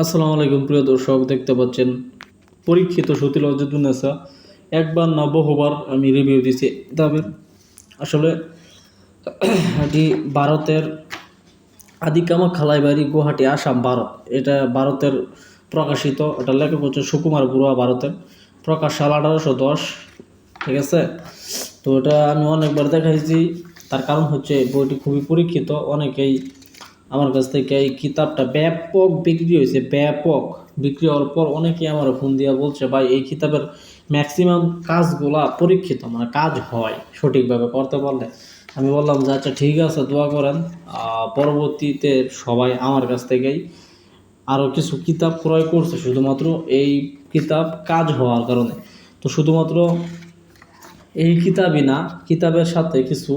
আসসালামু আলাইকুম, প্রিয় দর্শক, দেখতে পাচ্ছেন পরীক্ষিত সতীল অজিদুন্নেসা একবার না বহুবার আমি রিভিউ দিছি তবে আসলে, এটি ভারতের আদিকামা খালাইবাড়ি গুয়াহাটি, আসাম, ভারত। এটা ভারতের প্রকাশিত, এটা লেখক হচ্ছে সুকুমার বড়ুয়া ভারতের প্রকাশ সাল আঠারোশো দশ, ঠিক আছে? তো এটা আমি অনেকবার দেখাইছি। তার কারণ হচ্ছে বইটি খুবই পরীক্ষিত, অনেকেই আমার কাছ থেকে এই কিতাবটা ব্যাপক বিক্রি হয়েছে, ব্যাপক বিক্রি হওয়ার পর অনেকেই আমার ফোন দিয়া বলছে, ভাই, এই কিতাবের ম্যাক্সিমাম কাজগুলা পরীক্ষিত মানে কাজ হয়, সঠিকভাবে করতে পারলে। আমি বললাম যে আচ্ছা ঠিক আছে, দোয়া করেন। পরবর্তীতে সবাই আমার কাছ থেকেই আরও কিছু কিতাব ক্রয় করছে, শুধুমাত্র এই কিতাব কাজ হওয়ার কারণে। তো শুধুমাত্র এই কিতাবই না, কিতাবের সাথে কিছু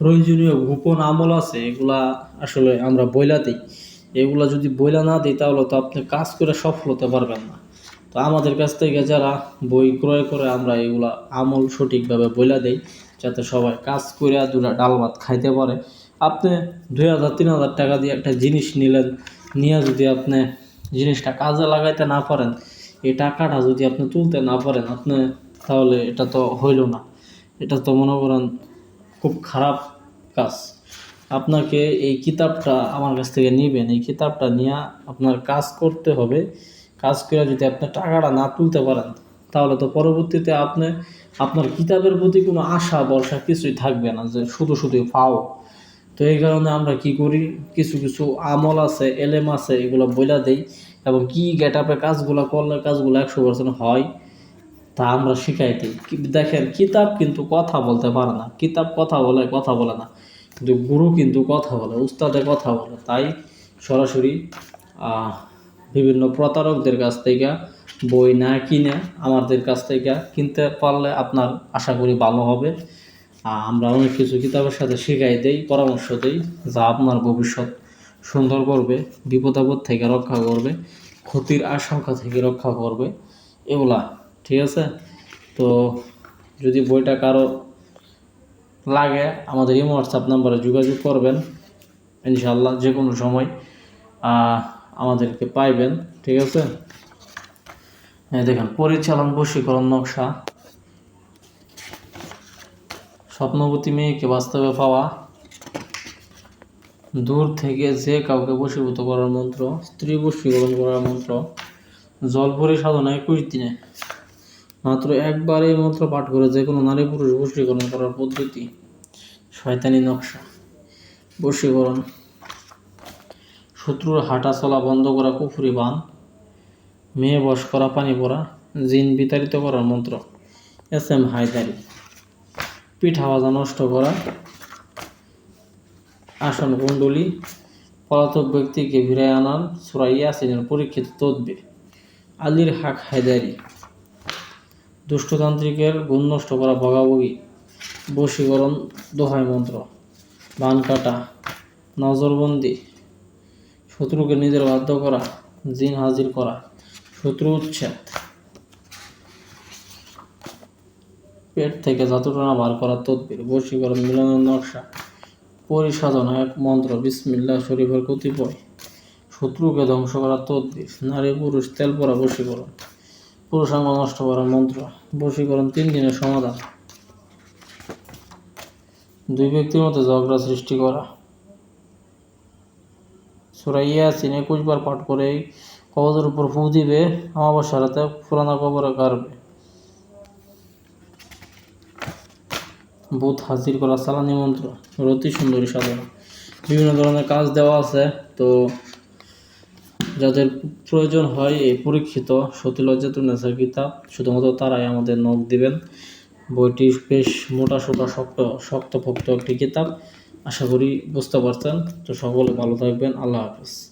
প্রয়োজনীয় গোপন আমল আছে, এগুলা আসলে আমরা বইলা দিই। এগুলা যদি বইলা না দিই, তাহলে তো আপনি কাজ করে সফল হতে পারবেন না। তো আমাদের কাছ থেকে যারা বই ক্রয় করে, আমরা এগুলা আমল সঠিকভাবে বইলা দেই, যাতে সবাই কাজ করে দুটা ডাল ভাত খাইতে পারে। আপনি দুই হাজার, তিন হাজার টাকা দিয়ে একটা জিনিস নিলেন, নিয়ে যদি আপনি জিনিসটা কাজে লাগাইতে না পারেন, এই টাকাটা যদি আপনি তুলতে না পারেন, আপনি তাহলে এটা তো হইল না। এটা তো মনে করেন খুব খারাপ কাজ। আপনাকে এই কিতাবটা আমার কাছ থেকে নেবেন। এই কিতাবটা নিয়ে আপনার কাজ করতে হবে। কাজ করে যদি আপনি টাকাটা না তুলতে পারেন, তাহলে তো পরবর্তীতে আপনি, আপনার কিতাবের প্রতি কোনো আশা, ভরসা কিছুই থাকবে না যে শুধু শুধু পাও। তো এই কারণে আমরা কি করি? কিছু কিছু আমল আছে, এলেম আছে, এগুলো বইলা দেই এবং কি গেট আপে কাজগুলো করলে কাজগুলো একশো পার্সেন্ট হয়, তা আমরা শিখাই দিই। দেখেন, কিতাব কিন্তু কথা বলতে পারে না। কিতাব কথা বলে কথা বলে না। কিন্তু গুরু কিন্তু কথা বলে, উস্তাদের কথা বলে। তাই সরাসরি বিভিন্ন প্রতারকদের কাছ থেকে বই না কিনে আমাদের কাছ থেকে কিনতে পারলে আপনার আশা করি ভালো হবে। আমরা অনেক কিছু কিতাবের সাথে শিখাই দেই, পরামর্শ দেই, যা আপনার ভবিষ্যৎ সুন্দর করবে, বিপদাপদ থেকে রক্ষা করবে, ক্ষতির আশঙ্কা থেকে রক্ষা করবে, এগুলা, ঠিক আছে? তো যদি বইটা কারও লাগে, আমাদের ইমো হোয়াটসঅ্যাপ নাম্বারে যোগাযোগ করবেন। ইনশাল্লাহ যে কোনো সময় আমাদেরকে পাইবেন, ঠিক আছে? দেখেন, পরিচালন, বশীকরণ, নকশা। স্বপ্নবতী মেয়েকে বাস্তবে পাওয়া। দূর থেকে যে কাউকে বশীভূত করার মন্ত্র, স্ত্রী বশীকরণ করার মন্ত্র জলপরি সাধনা একুশ দিনে মাত্র একবার এই মন্ত্র পাঠ করে যে কোনো নারী পুরুষ বশীকরণ করার পদ্ধতি। শয়তানি নকশা। বশীকরণ। শত্রুর হাঁটা চলা বন্ধ করা কুফুরি বান। মেয়ে বশ করা পানি পড়া। জিন বিতাড়িত করার মন্ত্র। S M Haidari. পিঠা ভাজা নষ্ট করা। আসন কুণ্ডলী। পলাতক ব্যক্তিকে ভিড়ায় আনার সুরাইয়া আসিনের পরীক্ষিত তদবির। আলীর হাক হায়দারি। দুষ্টতান্ত্রিকের গুণ নষ্ট করা ভগাভগি। বশীকরণ, দোহাই মন্ত্র, বান কাটা, নজরবন্দি, শত্রুকে নিজের বাধ্য করা, জিন হাজির করা, শত্রু উচ্ছেদ। পেট থেকে জাতুটনা বার করা তদবির, বশীকরণ, মিলনের নকশা, পরিসাধনা এক মন্ত্র, বিসমিল্লাহ শরীফের কতিপয়। শত্রুকে ধ্বংস করা তদবির, নারী পুরুষ তেল পরা বশীকরণ। পুরুষাঙ্গ নষ্ট করার মন্ত্র। বশীকরণ তিন দিনের সমাধান। দুই ব্যক্তির মধ্যে ঝগড়া সৃষ্টি করা। সুরাইয়া সিন একুশ বার পাঠ করে কবজের উপর ফু দিবে আমাবস্যা রাতে পুরানা কবরে কারবে বুথ হাজির করা সালানি মন্ত্র। রতি সুন্দরী সাধনা। বিভিন্ন ধরনের কাজ দেওয়া আছে, তো যাদের প্রয়োজন হয় এই পরীক্ষিত সতীলজ্জাতুন নেসার কিতাব, শুধুমাত্র তারাই আমাদের নখ দিবেন। বইটি বেশ মোটা সোটা, শক্ত, শক্তপোক্ত একটি কিতাব। আশা করি বুঝতে পারছেন। তো সকলে ভালো থাকবেন। আল্লাহ হাফিজ।